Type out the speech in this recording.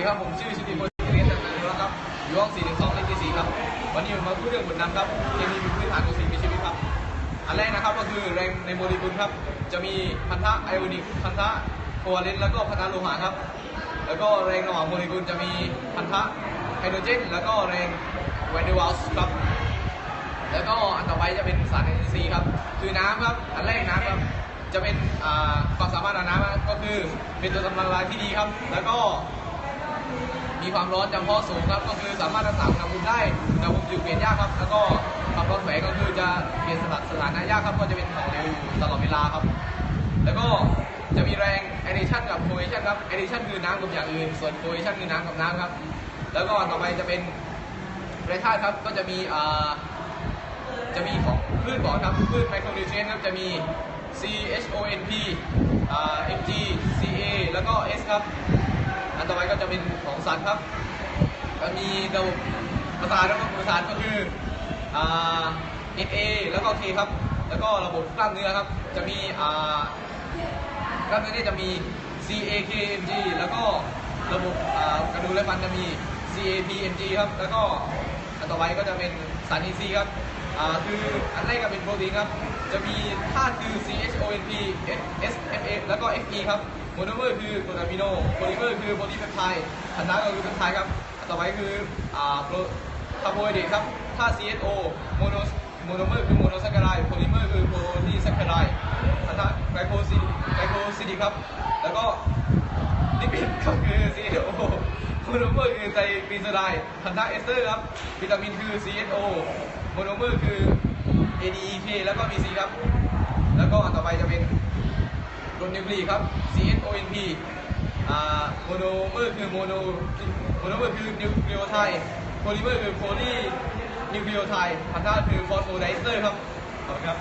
ีครับผมชื่อชุติพลกิริยนติรัตน์ครับอยู่ห้อง412เลขที่4ครับ วันนี้ผมมาพูดเรื่องบทนำครับเคมีเป็นพื้นฐานของสิ่งมีชีวิตครับ อันแรกนะครับก็คือแรงในโมเลกุลครับ จะมีพันธะไอโอนิก พันธะโควัลเลนต์แล้วก็พันธะโลหะครับ แล้วก็แรงระหว่างโมเลกุลจะมีพันธะไฮโดรเจน แล้วก็แรงแวนเดอร์วัลส์ครับ แล้วก็อันต่อไปจะเป็นสารอินทรีครับ คือน้ำครับ อันแรกน้ำครับจะเป็นความสามารถทางน้ำก็คือเป็นตัวทำละลายที่ดีครับ แล้วก็ มีความร้อนจำเพาะสูงครับ ก็คือสามารถรักษาอุณหภูมิได้อุณหภูมิอยู่เปลี่ยนยากครับ แล้วก็ความร้อนแฝงก็คือจะเปลี่ยนสถานสถานะยากครับ ก็จะเป็นของเหลวอยู่ตลอดเวลาครับ แล้วก็จะมีแรง addition กับ cohesion ครับ addition คือน้ำกับอย่างอื่น ส่วน cohesion คือน้ำกับน้ำครับ แล้วก็ต่อไปจะเป็นแร่ธาตุครับ ก็จะมีอ่าจะมีของพืชก่อครับพืชไมโครนิวเทรียนครับ จะมี C H O N P อ่า M G C A แล้วก็ S ครับ ต่อไปก็จะเป็นของสัตว์ครับก็มีระบบประสาทระบบประสาทก็คืออ่า N A แล้วก็ K ครับ แล้วก็ระบบกล้ามเนื้อครับ จะมีอ่ากล้ามเนื้อนี่จะมี C A K M G แล้วก็ระบบอ่ากระดูกและฟันจะมี C A P M G ครับ แล้วก็อันต่อไปก็จะเป็นสารอินทรีย์ครับอ่าคืออันแรกก็เป็นโปรตีนครับ จะมีธาตุคือ C H O N P S F A แล้วก็ F E ครับโมโนเมอร์คือกรดอะมิโนโพลิเมอร์คือโพลีเปปไทด์พันธะก็คือเปปไทด์ครับต่อไปคืออ่าโคาร์โบไฮเดรตครับธาตุ C H O โมโนโมโนเมอร์คือโมโนแซคคารด์โพลิเมอร์คือโพลีแซคคารด์พันธะไกลโคซิไกลโคซิดิกครับ แล้วก็ลิปิดก็คือ C H O โมโนเมอร์คือไตรกลีเซอไรด์พันธะเอสเตอร์ครับ วิตามินคือ C H O โมโนเมอร์คือ K แล้วก็ B C ครับ แล้วก็อันต่อไปจะเป็นรดนิวลีครับ C H O N P อ่าโมโนเมอร์คือโมโนโมโนเมอร์คือนิวคลีโอไทด์โพลิเมอร์คือโพลีนิวคลีโอไทด์พันธะคือฟอสโฟไดเอสเตอร์ครับ ขอบคุณครับ